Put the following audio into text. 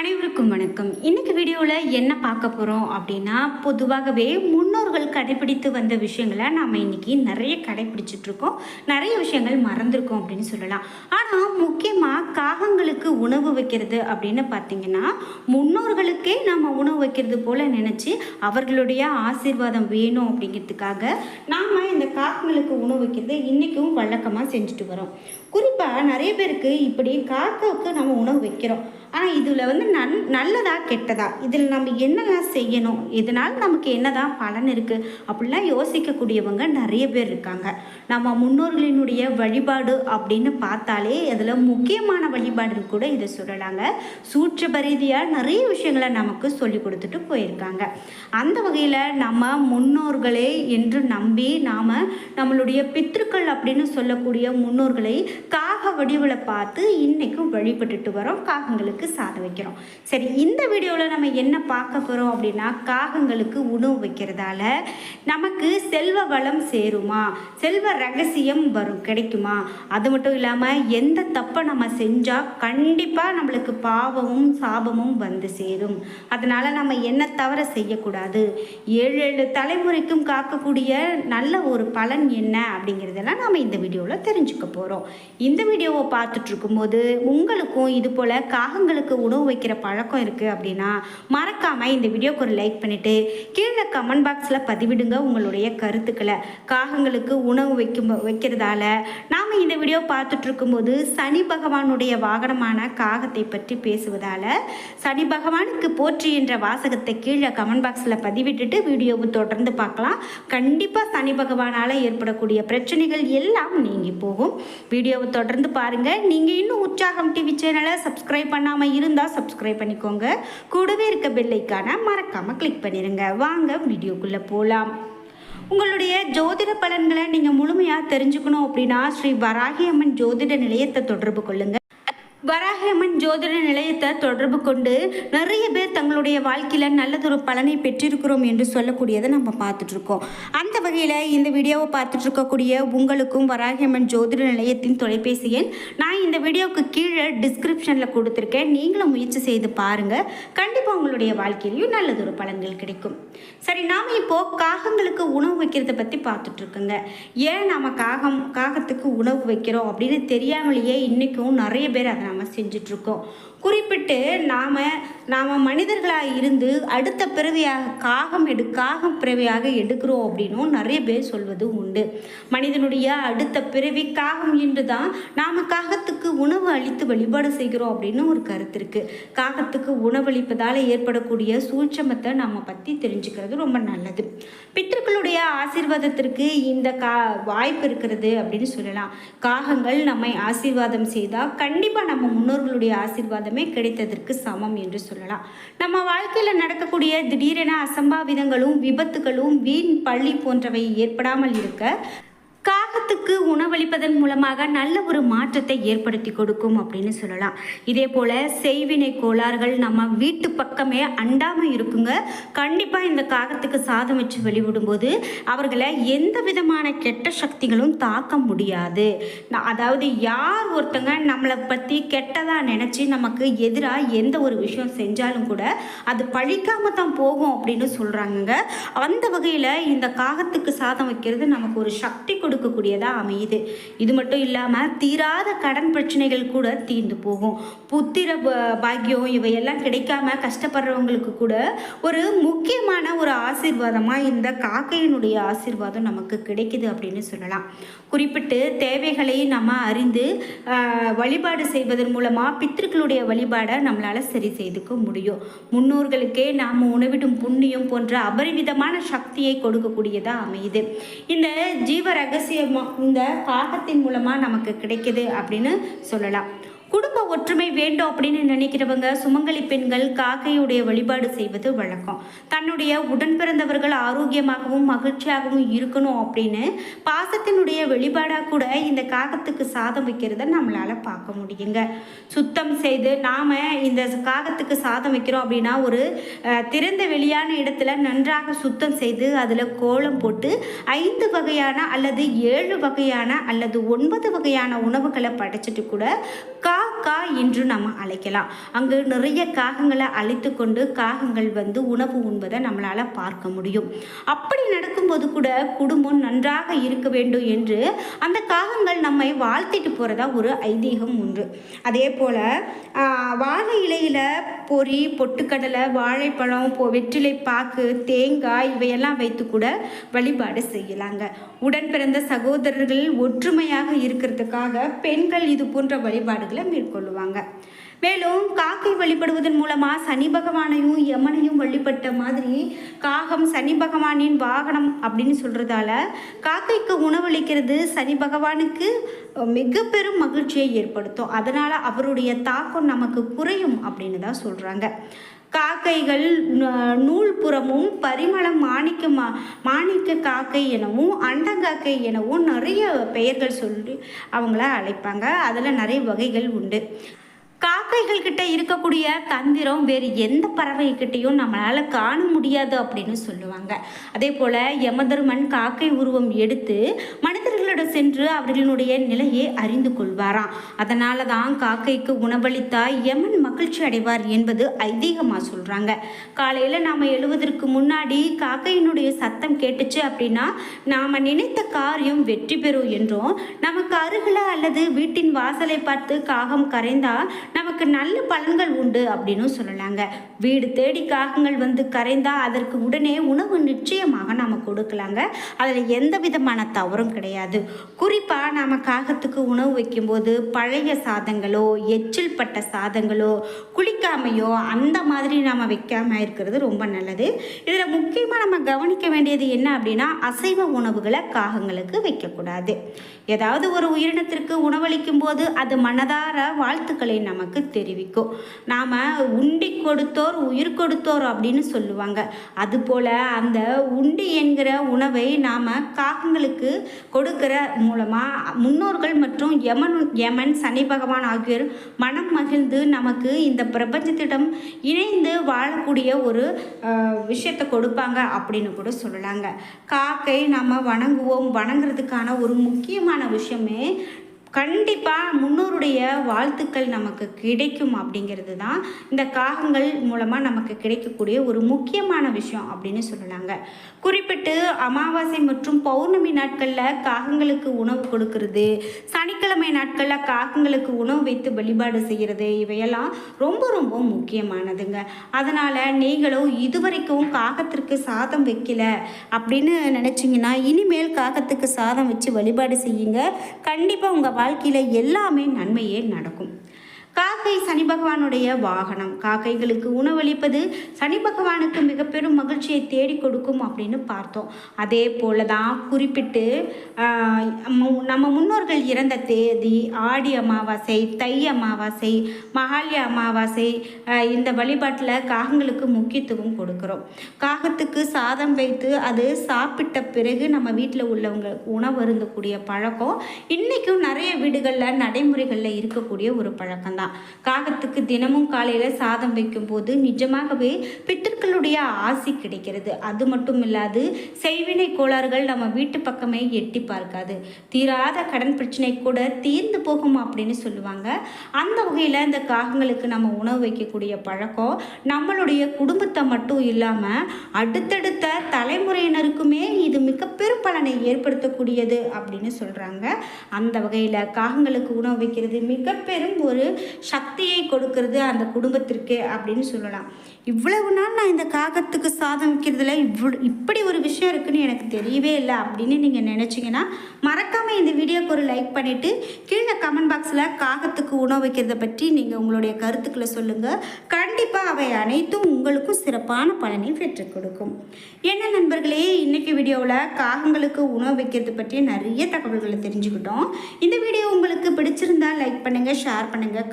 அனைவருக்கும் வணக்கம். இன்னைக்கு வீடியோவில் என்ன பார்க்க போகிறோம் அப்படின்னா பொதுவாகவே முன்னோர்கள் கடைபிடித்து வந்த விஷயங்களை நாம் இன்றைக்கி நிறைய கடைபிடிச்சிட்ருக்கோம் நிறைய விஷயங்கள் மறந்துருக்கோம் அப்படின்னு சொல்லலாம். ஆனால் முக்கியமாக காகங்களுக்கு உணவு வைக்கிறது அப்படின்னு பார்த்தீங்கன்னா முன்னோர்களுக்கே நம்ம உணவு வைக்கிறது போல் நினச்சி அவர்களுடைய ஆசீர்வாதம் வேணும் அப்படிங்கிறதுக்காக நாம் இந்த காகங்களுக்கு உணவு வைக்கிறது இன்றைக்கும் வழக்கமாக செஞ்சுட்டு வரோம். குறிப்பாக நிறைய பேருக்கு இப்படி காக்காவுக்கு நம்ம உணவு வைக்கிறோம். ஆனால் இதில் வந்து நன் நல்லதா கெட்டதா? இதில் நம்ம என்னெல்லாம் செய்யணும்? இதனால் நமக்கு என்னதான் பலன் இருக்குது அப்படிலாம் யோசிக்கக்கூடியவங்க நிறைய பேர் இருக்காங்க. நம்ம முன்னோர்களினுடைய வழிபாடு அப்படின்னு பார்த்தாலே அதில் முக்கியமான வழிபாடுன்னு கூட இதை சொல்லலாங்க. சூட்சப ரீதியாக நிறைய விஷயங்களை நமக்கு சொல்லி கொடுத்துட்டு போயிருக்காங்க. அந்த வகையில் நம்ம முன்னோர்களே என்று நம்பி நாம் நம்மளுடைய பித்திருக்கள் அப்படின்னு சொல்லக்கூடிய முன்னோர்களை கா வடிவில் பார்த்து இன்றைக்கும் வழிபட்டுட்டு வரோம். காகங்களுக்கு சாதம் வைக்கிறோம். சரி இந்த வீடியோவில் நம்ம என்ன பார்க்க போகிறோம் அப்படின்னா காகங்களுக்கு உணவு வைக்கிறதால நமக்கு செல்வ வளம் சேருமா? செல்வ ரகசியம் வரும் கிடைக்குமா? அது மட்டும் இல்லாமல் எந்த தப்பை நம்ம செஞ்சால் கண்டிப்பாக நம்மளுக்கு பாவமும் சாபமும் வந்து சேரும். அதனால் நம்ம என்ன தவற செய்யக்கூடாது? ஏழு ஏழு தலைமுறைக்கும் காக்கக்கூடிய நல்ல ஒரு பலன் என்ன அப்படிங்கிறதெல்லாம் நம்ம இந்த வீடியோவில் தெரிஞ்சுக்க போகிறோம் இந்த வீடியோவை பார்த்துட்டு இருக்கும்போது உங்களுக்கும் இது போல் காகங்களுக்கு உணவு வைக்கிற பழக்கம் இருக்குது அப்படின்னா மறக்காமல் இந்த வீடியோக்கு ஒரு லைக் பண்ணிவிட்டு கீழே கமெண்ட் பாக்ஸில் பதிவிடுங்க உங்களுடைய கருத்துக்களை. காகங்களுக்கு உணவு வைக்கும் வைக்கிறதால நாம் இந்த வீடியோ பார்த்துட்டு இருக்கும்போது சனி பகவானுடைய வாகனமான காகத்தை பற்றி பேசுவதால் சனி பகவானுக்கு போற்றி என்ற வாசகத்தை கீழே கமெண்ட் பாக்ஸில் பதிவிட்டுட்டு வீடியோவை தொடர்ந்து பார்க்கலாம். கண்டிப்பாக சனி பகவானால் ஏற்படக்கூடிய பிரச்சனைகள் எல்லாம் நீங்கி போகும். வீடியோவை தொடர்ந்து பாருங்கள் நீங்கள் இன்னும் உற்சாகம் டிவி சேனலை சப்ஸ்கிரைப் பண்ணாமல் இருந்தால் சப்ஸ்கிரைப் பண்ணிக்கோங்க. கூடவே இருக்க பெல்லைக்கான மறக்காமல் கிளிக் பண்ணிடுங்க வாங்க வீடியோக்குள்ளே போகலாம் உங்களுடைய ஜோதிட பலன்களை நீங்கள் முழுமையாக தெரிஞ்சுக்கணும் அப்படின்னா ஸ்ரீ வராகி அம்மன் ஜோதிட நிலையத்தை தொடர்பு கொள்ளுங்கள் வராகமன் ஜோதிட நிலையத்தை தொடர்பு கொண்டு நிறைய பேர் தங்களுடைய வாழ்க்கையில் நல்லதொரு பலனை பெற்றிருக்கிறோம் என்று சொல்லக்கூடியதை நம்ம பார்த்துட்ருக்கோம் அந்த வகையில் இந்த வீடியோவை பார்த்துட்ருக்கக்கூடிய உங்களுக்கும் வராகமன் ஜோதிட நிலையத்தின் தொலைபேசி எண் நான் இந்த வீடியோவுக்கு கீழே டிஸ்கிரிப்ஷனில் கொடுத்துருக்கேன். நீங்களும் முயற்சி செய்து பாருங்கள் கண்டிப்பாக உங்களுடைய வாழ்க்கையிலையும் நல்லதொரு பலன்கள் கிடைக்கும். சரி நாம் இப்போது காகங்களுக்கு உணவு வைக்கிறத பற்றி பார்த்துட்ருக்கோங்க ஏன் நாம் காகம் காகத்துக்கு உணவு வைக்கிறோம் அப்படின்னு தெரியாமலேயே இன்றைக்கும் நிறைய பேர் அதை நம்ம செஞ்சிட்ருக்கோம். குறிப்பிட்டு நாம் நாம் மனிதர்களாக இருந்து அடுத்த பிறவியாக காகம் எடு காகம் பிறவியாக எடுக்கிறோம் அப்படின்னும் நிறைய பேர் சொல்வது உண்டு. மனிதனுடைய அடுத்த பிறவி காகம் என்று தான் நாம் காகத்துக்கு உணவு அளித்து வழிபாடு செய்கிறோம் அப்படின்னு ஒரு கருத்து இருக்குது காகத்துக்கு உணவளிப்பதால் ஏற்படக்கூடிய சூட்சமத்தை நம்ம பற்றி தெரிஞ்சுக்கிறது ரொம்ப நல்லது. பித்தர்களுடைய ஆசீர்வாதத்திற்கு இந்த கா வாய்ப்பு இருக்கிறது அப்படின்னு சொல்லலாம். காகங்கள் நம்மை ஆசீர்வாதம் செய்தால் கண்டிப்பாக நம்ம முன்னோர்களுடைய ஆசீர்வாதம் கிடைத்ததற்கு சமம் என்று சொல்லலாம். நம்ம வாழ்க்கையில் நடக்கக்கூடிய திடீரென அசம்பாவிதங்களும் விபத்துகளும் வீண் பள்ளி போன்றவை ஏற்படாமல் இருக்க காகத்துக்கு உணவளிப்பதன் மூலமாக நல்ல ஒரு மாற்றத்தை ஏற்படுத்தி கொடுக்கும் அப்படின்னு சொல்லலாம். இதே போல் செய்வினை கோளாறுகள் நம்ம வீட்டு பக்கமே அண்டாமல் இருக்குங்க. கண்டிப்பாக இந்த காகத்துக்கு சாதம் வச்சு வெளிவிடும்போது அவர்களை எந்த விதமான கெட்ட சக்திகளும் தாக்க முடியாது. அதாவது யார் ஒருத்தங்க நம்மளை பற்றி கெட்டதாக நினச்சி நமக்கு எதிராக எந்த ஒரு விஷயம் செஞ்சாலும் கூட அது பழிக்காம தான் போகும் அப்படின்னு சொல்கிறாங்கங்க அந்த வகையில் இந்த காகத்துக்கு சாதம் வைக்கிறது நமக்கு ஒரு சக்தி கொடுக்கக்கூடியது தான் அமையுது. இது மட்டும் இல்லாமல் தீராத கடன் பிரச்சனைகள் கூட தீர்ந்து போகும். புத்திர பாக்கியம் இவையெல்லாம் கிடைக்காம கஷ்டப்படுறவங்களுக்கு கூட ஒரு முக்கியமான ஒரு ஆசீர்வாதமாக இந்த காக்கையினுடைய ஆசீர்வாதம் நமக்கு கிடைக்குது அப்படின்னு சொல்லலாம். குறிப்பிட்டு தேவைகளை நம்ம அறிந்து வழிபாடு செய்வதன் மூலமாக பித்திருக்களுடைய வழிபாடை நம்மளால் சரி செய்துக்க முடியும். முன்னோர்களுக்கே நாம் உணவிடும் புண்ணியம் போன்ற அபரிமிதமான சக்தியை கொடுக்கக்கூடியதாக அமையுது. இந்த ஜீவ ரகசியமாக இந்த காகத்தின் மூலமாக நமக்கு கிடைக்குது அப்படின்னு சொல்லலாம். குடும்ப ஒற்றுமை வேண்டும் அப்படின்னு நினைக்கிறவங்க சுமங்கலி பெண்கள் காக்கையுடைய வழிபாடு செய்வது வழக்கம். தன்னுடைய உடன் பிறந்தவர்கள் ஆரோக்கியமாகவும் மகிழ்ச்சியாகவும் இருக்கணும் அப்படின்னு பாசத்தினுடைய வெளிப்பாடாக கூட இந்த காகத்துக்கு சாதம் வைக்கிறத நம்மளால் பார்க்க முடியுங்க. சுத்தம் செய்து நாம் இந்த காகத்துக்கு சாதம் வைக்கிறோம் அப்படின்னா ஒரு திறந்த வெளியான இடத்துல நன்றாக சுத்தம் செய்து அதில் கோலம் போட்டு ஐந்து வகையான அல்லது ஏழு வகையான அல்லது ஒன்பது வகையான உணவுகளை படைச்சிட்டு கூட கா கா கா என்று நம்ம அழைக்கலாம். அங்கு நிறைய காகங்களை அழைத்து கொண்டு காகங்கள் வந்து உணவு உண்பதை நம்மளால் பார்க்க முடியும். அப்படி நடக்கும்போது கூட குடும்பம் நன்றாக இருக்க வேண்டும் என்று அந்த காகங்கள் நம்மை வாழ்த்திட்டு போகிறதா ஒரு ஐதீகம் உண்டு அதே போல் வாழை இலையில் பொறி பொட்டுக்கடலை வாழைப்பழம் வெற்றிலை பாக்கு தேங்காய் இவையெல்லாம் வைத்து கூட வழிபாடு செய்யலாங்க. உடன் பிறந்த சகோதரர்கள் ஒற்றுமையாக இருக்கிறதுக்காக பெண்கள் இது போன்ற வழிபாடுகளை மேற்கொள்ளுவாங்க. மேலும் காக்கை வழிபடுவதன் மூலமாக சனி பகவானையும் யமனையும் வழிபட்ட மாதிரி காகம் சனி பகவானின் வாகனம் அப்படின்னு சொல்கிறதால காக்கைக்கு உணவளிக்கிறது சனி பகவானுக்கு மிக பெரும் மகிழ்ச்சியை ஏற்படுத்தும். அதனால் அவருடைய தாக்கம் நமக்கு குறையும் அப்படின்னு தான் சொல்கிறாங்க காக்கைகள் நூல் புறமும் பரிமளம் மாணிக்க மா மாணிக்க காக்கை எனவும் அண்டங்காக்கை எனவும் நிறைய பெயர்கள் சொல்லி அவங்கள அழைப்பாங்க. அதில் நிறைய வகைகள் உண்டு. காக்கைகள் கிட்ட இருக்கக்கூடிய தந்திரம் வேறு எந்த பறவைகிட்டையும் நம்மளால் காண முடியாது அப்படின்னு சொல்லுவாங்க. அதே போல் யமதர்மன் காக்கை உருவம் எடுத்து மனித மனிதர்களிடம் சென்று அவர்களுடைய நிலையை அறிந்து கொள்வாராம். அதனால தான் காக்கைக்கு உணவளித்தால் யமன் மகிழ்ச்சி அடைவார் என்பது ஐதீகமாக சொல்கிறாங்க காலையில் நாம் எழுவதற்கு முன்னாடி காக்கையினுடைய சத்தம் கேட்டுச்சு அப்படின்னா நாம் நினைத்த காரியம் வெற்றி பெறும் என்றும் நமக்கு அருகில் அல்லது வீட்டின் வாசலை பார்த்து காகம் கரைந்தால் நமக்கு நல்ல பலன்கள் உண்டு அப்படின்னு சொல்லலாங்க. வீடு தேடி காகங்கள் வந்து கரைந்தால் அதற்கு உடனே உணவு நிச்சயமாக நாம் கொடுக்கலாங்க. அதில் எந்த விதமான தவறும் கிடையாது. குறிப்பாக நாம் காகத்துக்கு உணவு வைக்கும்போது பழைய சாதங்களோ எச்சில் பட்ட சாதங்களோ குளிக்காமையோ அந்த மாதிரி நாம் வைக்காமல் இருக்கிறது ரொம்ப நல்லது. இதில் முக்கியமாக நம்ம கவனிக்க வேண்டியது என்ன அப்படின்னா அசைவ உணவுகளை காகங்களுக்கு வைக்கக்கூடாது. ஏதாவது ஒரு உயிரினத்திற்கு உணவளிக்கும் போது அது மனதார வாழ்த்துக்களை நமக்கு தெரிவிக்கும். நாம் உண்டி கொடுத்தோர் உயிர் கொடுத்தோர் அப்படின்னு சொல்லுவாங்க. அதுபோல் அந்த உண்டி என்கிற உணவை நாம் காகங்களுக்கு கொடுக்கிற மூலமாக முன்னோர்கள் மற்றும் யமன் யமன் சனி பகவான் ஆகியோர் மனம் மகிழ்ந்து நமக்கு இந்த பிரபஞ்சத்திடம் இணைந்து வாழக்கூடிய ஒரு விஷயத்தை கொடுப்பாங்க அப்படின்னு கூட சொல்லலாங்க. காக்கை நம்ம வணங்குவோம். வணங்குறதுக்கான ஒரு முக்கியமான விஷயமே கண்டிப்பாக முன்னோருடைய வாழ்த்துக்கள் நமக்கு கிடைக்கும் அப்படிங்கிறது தான் இந்த காகங்கள் மூலமாக நமக்கு கிடைக்கக்கூடிய ஒரு முக்கியமான விஷயம் அப்படின்னு சொல்லலாங்க குறிப்பிட்டு அமாவாசை மற்றும் பௌர்ணமி நாட்களில் காகங்களுக்கு உணவு கொடுக்கறது சனிக்கிழமை நாட்களில் காகங்களுக்கு உணவு வைத்து வழிபாடு செய்கிறது இவையெல்லாம் ரொம்ப ரொம்ப முக்கியமானதுங்க. அதனால் நீங்களும் இதுவரைக்கும் காகத்திற்கு சாதம் வைக்கல அப்படின்னு நினச்சிங்கன்னா இனிமேல் காகத்துக்கு சாதம் வச்சு வழிபாடு செய்யுங்க. கண்டிப்பாக உங்கள் வாழ்க்கையில் எல்லாமே நன்மையே நடக்கும். காக்கை சனி பகவானுடைய வாகனம். காக்கைகளுக்கு உணவளிப்பது சனி பகவானுக்கு மிக பெரும் மகிழ்ச்சியை தேடி கொடுக்கும் அப்படின்னு பார்த்தோம். அதே போல தான் குறிப்பிட்டு நம்ம முன்னோர்கள் இறந்த தேதி ஆடி அமாவாசை தை அமாவாசை மகாலய அமாவாசை இந்த வழிபாட்டில் காகங்களுக்கு முக்கியத்துவம் கொடுக்குறோம். காகத்துக்கு சாதம் வைத்து அது சாப்பிட்ட பிறகு நம்ம வீட்டில் உள்ளவங்க உணவருந்தக்கூடிய பழக்கம் இன்றைக்கும் நிறைய வீடுகளில் நடைமுறைகளில் இருக்கக்கூடிய ஒரு பழக்கம் சொல்லலாம். காகத்துக்கு தினமும் காலையில் சாதம் வைக்கும்போது நிஜமாகவே பித்தர்களுடைய ஆசி கிடைக்கிறது. அது மட்டும் இல்லாது செய்வினை கோளாறுகள் நம்ம வீட்டு பக்கமே எட்டி பார்க்காது. தீராத கடன் பிரச்சனை கூட தீர்ந்து போகும் அப்படின்னு சொல்லுவாங்க. அந்த வகையில் இந்த காகங்களுக்கு நம்ம உணவு வைக்கக்கூடிய பழக்கம் நம்மளுடைய குடும்பத்தை மட்டும் இல்லாமல் அடுத்தடுத்த தலைமுறையினருக்குமே இது மிக பெரும் பலனை ஏற்படுத்தக்கூடியது அப்படின்னு சொல்கிறாங்க அந்த வகையில் காகங்களுக்கு உணவு வைக்கிறது மிக பெரும் ஒரு சக்தியை கொடுக்கறது அந்த குடும்பத்திற்கு அப்படின்னு சொல்லலாம். இவ்வளவு நாள் நான் இந்த காகத்துக்கு சாதம் வைக்கிறதுல இவ்வளோ இப்படி ஒரு விஷயம் இருக்குன்னு எனக்கு தெரியவே இல்லை அப்படின்னு நீங்கள் நினச்சிங்கன்னா மறக்காமல் இந்த வீடியோக்கு ஒரு லைக் பண்ணிவிட்டு கீழே கமெண்ட் பாக்ஸில் காகத்துக்கு உணவு வைக்கிறத பற்றி நீங்கள் உங்களுடைய கருத்துக்களை சொல்லுங்கள் கண்டிப்பாக அவை அனைத்தும் உங்களுக்கும் சிறப்பான பலனை பெற்றுக் கொடுக்கும். என்ன நண்பர்களே இன்றைக்கி வீடியோவில் காகங்களுக்கு உணவு வைக்கிறது பற்றி நிறைய தகவல்களை தெரிஞ்சுக்கிட்டோம். இந்த வீடியோ உங்களுக்கு பிடிச்சிருந்தால் லைக் பண்ணுங்கள் ஷேர் பண்ணுங்கள்